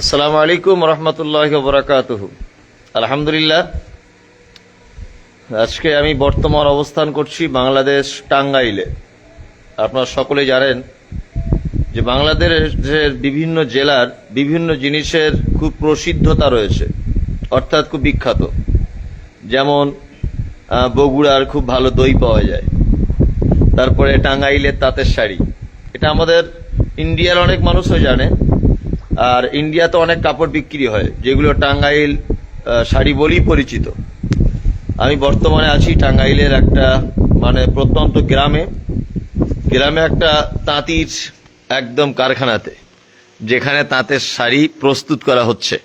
আসসালামু আলাইকুম রহমতুল্লাহ বরাকাতুহ। আলহামদুলিল্লাহ, আজকে আমি বর্তমান অবস্থান করছি বাংলাদেশ টাঙ্গাইলে। আপনারা সকলে জানেন যে বাংলাদেশের বিভিন্ন জেলার বিভিন্ন জিনিসের খুব প্রসিদ্ধতা রয়েছে, অর্থাৎ খুব বিখ্যাত। যেমন বগুড়ার খুব ভালো দই পাওয়া যায়। তারপরে টাঙ্গাইলের তাঁতের শাড়ি। এটা আমাদের ইন্ডিয়ার অনেক মানুষও জানে। আর ইন্ডিয়াতে অনেক কাপড় বিক্রি হয় যেগুলো টাঙ্গাইল শাড়ি বলেই পরিচিত। আমি বর্তমানে আছি টাঙ্গাইলের একটা মানে প্রত্যন্ত গ্রামে। গ্রামে একটা তাঁতির একদম কারখানাতে যেখানে তাঁতের শাড়ি প্রস্তুত করা হচ্ছে।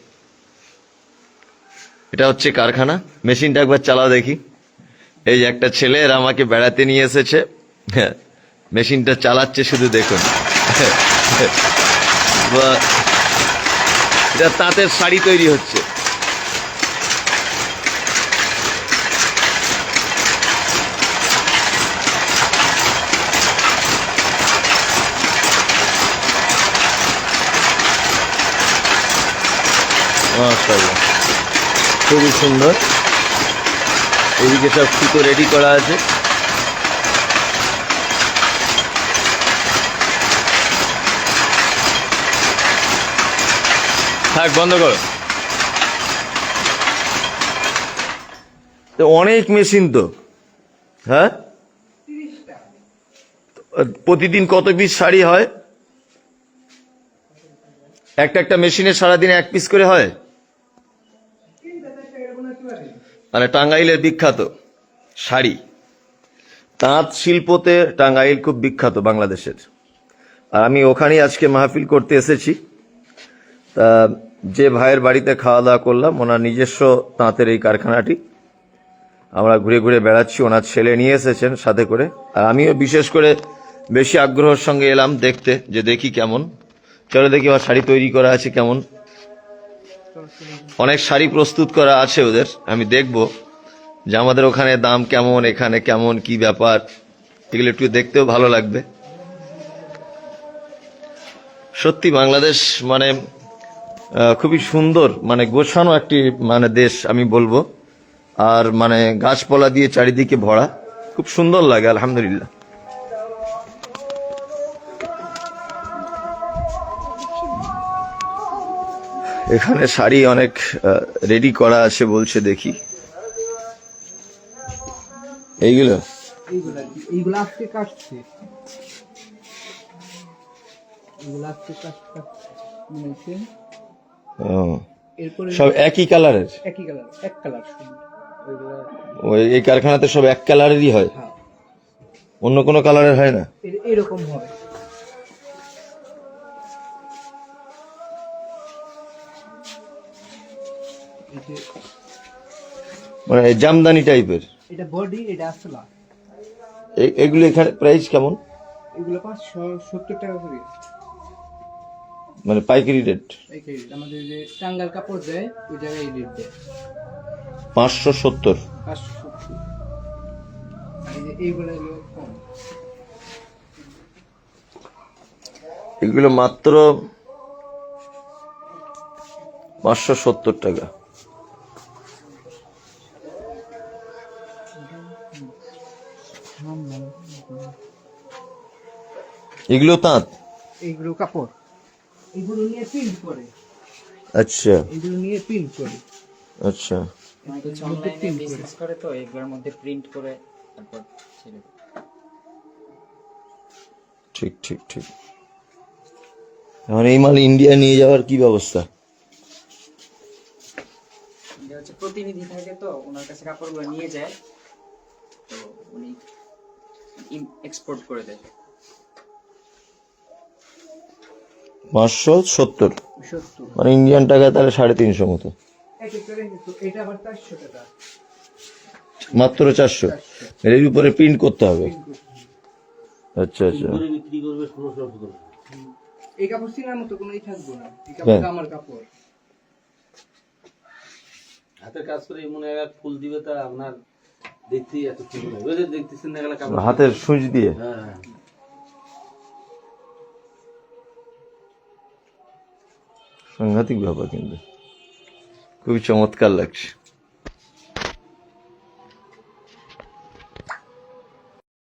এটা হচ্ছে কারখানা। মেশিনটা একবার চালাও দেখি। এই একটা ছেলে আমাকে বেড়াতে নিয়ে এসেছে। হ্যাঁ, মেশিনটা চালাচ্ছে শুধু দেখুন। এটা তাঁতের শাড়ি তৈরি হচ্ছে। খুবই সুন্দর। এদিকে সব সুতো রেডি করা আছে। থাক, বন্ধ করো। অনেক মেশিন তো। হ্যাঁ? প্রতিদিন কত পিস শাড়ি হয়? একটা একটা মেশিনে সারাদিনে এক পিস করে হয়? মানে টাঙ্গাইলের বিখ্যাত শাড়ি। তাঁত শিল্পতে টাঙ্গাইল খুব বিখ্যাত বাংলাদেশের। আর আমি ওখানেই আজকে মাহফিল করতে এসেছি। তা যে ভাইয়ের বাড়িতে খাওয়া দাওয়া করলাম, ওনার নিজস্ব তাঁতের এই কারখানাটি। আমরা ঘুরে ঘুরে বেড়াচ্ছি, ওনার ছেলে নিয়ে এসেছেন সাথে করে। আর আমিও বিশেষ করে বেশি আগ্রহের সঙ্গে এলাম দেখতে, যে দেখি কেমন। চলো দেখি আমার শাড়ি তৈরি করা আছে কেমন। অনেক শাড়ি প্রস্তুত করা আছে ওদের, আমি দেখব যে আমাদের ওখানে দাম কেমন, এখানে কেমন, কি ব্যাপার। এগুলো একটু দেখতেও ভালো লাগবে। সত্যি বাংলাদেশ মানে খুবই সুন্দর মানে গোছানো একটি মানে দেশ আমি বলব। আর মানে গাছপালা দিয়ে চারিদিকে ভরা, খুব সুন্দর লাগে, আলহামদুলিল্লাহ। এখানে শাড়ি অনেক রেডি করা আছে বলছে, দেখি। এইগুলো? সব একই কালারের? একই কালার এক কালার ওই এই কারখানাতে সব এক কালারেরই হয়? হ্যাঁ। অন্য কোনো কালারের হয় না? এরকম হয়। মানে জামদানি টাইপের? এটা বডি এটা আসলা। এগুলো এখানে প্রাইস কেমন? এগুলো পাঁচশো সত্তর টাকা করে। মানে পাইকারি রেট যে আমাদের যে টাঙ্গাল কাপড় দেয় ওই জায়গায় এই রেট দেয়। পাঁচশো সত্তর। পাঁচশো সত্তর। এইগুলো কম। এগুলো মাত্র পাঁচশো সত্তর টাকা। এগুলো তাঁত? এইগুলো কাপড়। এগুলো নিয়ে প্রিন্ট করে। আচ্ছা। এগুলো নিয়ে প্রিন্ট করে। আচ্ছা। বিজনেস করে। তো এগুলোর মধ্যে প্রিন্ট করে তারপর ছেড়ে ঠিক ঠিক ঠিক। এখন এই মাল ইন্ডিয়া নিয়ে যাওয়ার কি ব্যবস্থা? হচ্ছে প্রতিনিধি থাকে তো ওনার কাছে কাপড়গুলো নিয়ে যায়। তো উনি এক্সপোর্ট করে দেয়। পাঁচশো সত্তর। সত্তর। মানে ইন্ডিয়ান টাকা তাহলে সাড়ে তিনশো মতো। মাত্র চারশো। এর উপরে প্রিন্ট করতে হবে। আচ্ছা আচ্ছা। এই কাপড় সিনার মতো কোনো থাকব না। এই। কাপড় আমার কাপড়। হাতের কাজ করে এমন এক ফুল দিবে তা আপনার দেখতেই এত ফুল দেখতেছেন না কাপড় হাতের সুচ দিয়ে? হ্যাঁ। সাংঘাতিক ব্যাপার কিন্তু। খুবই চমৎকার লাগছে।